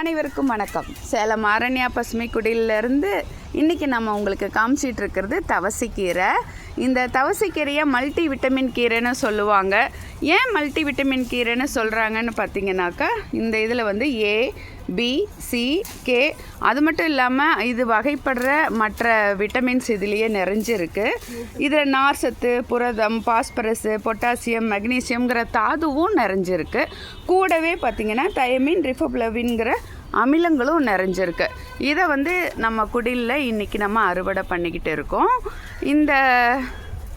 அனைவருக்கும் வணக்கம். சேலம் ஆரண்யா பசுமை குடியிலேருந்து இன்றைக்கி நம்ம உங்களுக்கு காமிச்சிட்டு இருக்கிறது தவசிக்கீரை. இந்த தவசிக்கீரையை மல்டி விட்டமின் கீரைன்னு சொல்லுவாங்க. ஏன் மல்டி விட்டமின் கீரைன்னு சொல்கிறாங்கன்னு பார்த்தீங்கன்னாக்கா இந்த இதில் வந்து ஏ பி சி கே அது மட்டும் இல்லாமல் இது வகைப்படுற மற்ற விட்டமின்ஸ் இதுலேயே நிறைஞ்சிருக்கு. இதில் நார் சத்து புரதம் பாஸ்பரஸு பொட்டாசியம் மெக்னீசியம்ங்கிற தாதுவும் நிறைஞ்சிருக்கு. கூடவே பார்த்திங்கன்னா தயமின் ரிஃபப்ளவின்கிற அமிலங்களும் நிறைஞ்சிருக்கு. இதை வந்து நம்ம குடிலில் இன்றைக்கி நம்ம அறுவடை பண்ணிக்கிட்டு இருக்கோம். இந்த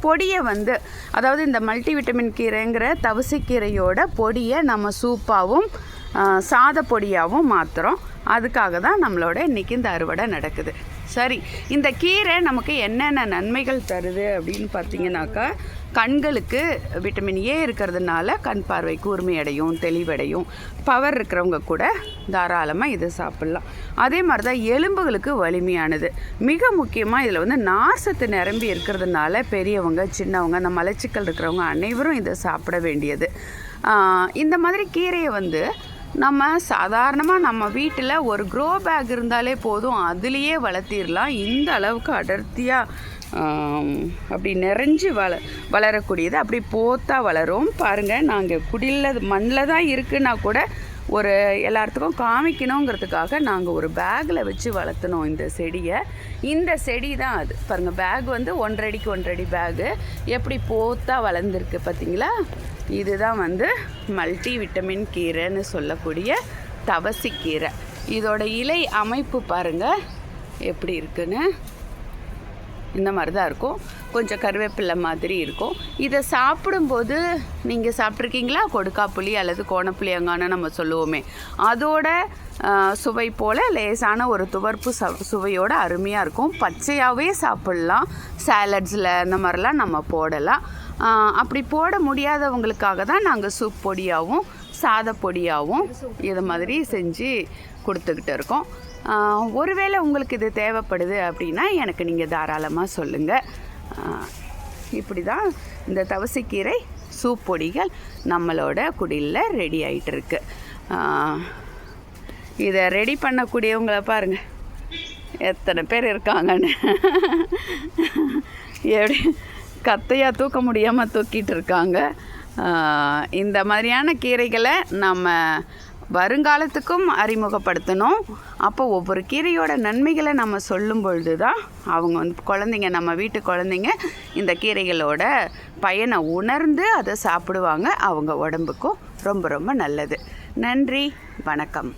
பொடியை வந்து அதாவது இந்த மல்டி விட்டமின் கீரைங்கிற தவசைக்கீரையோட பொடியை நம்ம சூப்பாகவும் சாத பொடியாகவும் மாற்றுறோம் அதுக்காக தான் நம்மளோட இன்றைக்கி இந்த அறுவடை நடக்குது. சரி இந்த கீரை நமக்கு என்னென்ன நன்மைகள் தருது அப்படின்னு பார்த்தீங்கன்னாக்கா கண்களுக்கு விட்டமின் ஏ இருக்கிறதுனால கண் பார்வை கூர்மையடையும் தெளிவடையும். பவர் இருக்கிறவங்க கூட தாராளமாக இதை சாப்பிட்லாம். அதே மாதிரி தான் எலும்புகளுக்கு வலிமையானது. மிக முக்கியமாக இதில் வந்து நார்சத்து நிரம்பி இருக்கிறதுனால பெரியவங்க சின்னவங்க அந்த மலச்சிக்கல் இருக்கிறவங்க அனைவரும் இதை சாப்பிட வேண்டியது. இந்த மாதிரி கீரையை வந்து நம்ம சாதாரணமாக நம்ம வீட்டில் ஒரு க்ரோ பேக் இருந்தாலே போதும் அதுலேயே வளர்த்திடலாம். இந்த அளவுக்கு அடர்த்தியாக அப்படி நிறைஞ்சு வள வளரக்கூடியது. அப்படி போத்தா வளரும். பாருங்கள் நாங்கள் குடியில் மண்ணில் தான் இருக்குன்னா கூட ஒரு எல்லாத்துக்கும் காமிக்கணுங்கிறதுக்காக நாங்கள் ஒரு பேக்கில் வச்சு வளர்த்துனோம் இந்த செடியை. இந்த செடி தான் அது. பாருங்கள் பேக் வந்து ஒன்றடிக்கு ஒன்றரை பேகு எப்படி போத்தா வளர்ந்துருக்கு பார்த்தீங்களா இதுதான் வந்து மல்டி விட்டமின் கீரைன்னு சொல்லக்கூடிய தவசிக்கீரை இதோட இலை அமைப்பு பாருங்கள் எப்படி இருக்குன்னு? இந்த மாதிரி தான் இருக்கும். கொஞ்சம் கருவேப்பிலை மாதிரி இருக்கும். இதை சாப்பிடும்போது நீங்கள் சாப்பிட்ருக்கீங்களா கொடுக்காப்புளி அல்லது கோணப்புளியங்கான்னு நம்ம சொல்லுவோமே. அதோட சுவை போல் லேசான ஒரு துவர்ப்பு ச சுவையோட அருமையாக இருக்கும். பச்சையாகவே சாப்பிட்லாம். சாலட்ஸில் அந்த மாதிரிலாம் நம்ம போடலாம். அப்படி போட முடியாதவங்களுக்காக தான் நாங்கள் சூப் பொடியாகவும் சாத பொடியாகவும் இது மாதிரி செஞ்சு கொடுத்துக்கிட்டு இருக்கோம். ஒருவேளை உங்களுக்கு இது தேவைப்படுது அப்படின்னா எனக்கு நீங்கள் தாராளமாக சொல்லுங்கள் இப்படி தான் இந்த தவசைக்கீரை சூப் பொடிகள் நம்மளோட குடியில் ரெடி ஆகிட்டு இருக்கு. இதை ரெடி பண்ணக்கூடியவங்கள பாருங்கள் எத்தனை பேர் இருக்காங்கன்னு. எப்படி கத்தையாக தூக்க முடியாமல் தூக்கிட்டு இருக்காங்க. இந்த மாதிரியான கீரைகளை நம்ம வருங்காலத்துக்கும் அறிமுகப்படுத்தணும். அப்போ ஒவ்வொரு கீரையோட நன்மைகளை நம்ம சொல்லும் பொழுது தான் அவங்க வந்து குழந்தைங்க நம்ம வீட்டு குழந்தைங்க இந்த கீரைகளோட பயனை உணர்ந்து அதை சாப்பிடுவாங்க. அவங்க உடம்புக்கும் ரொம்ப ரொம்ப நல்லது. நன்றி வணக்கம்.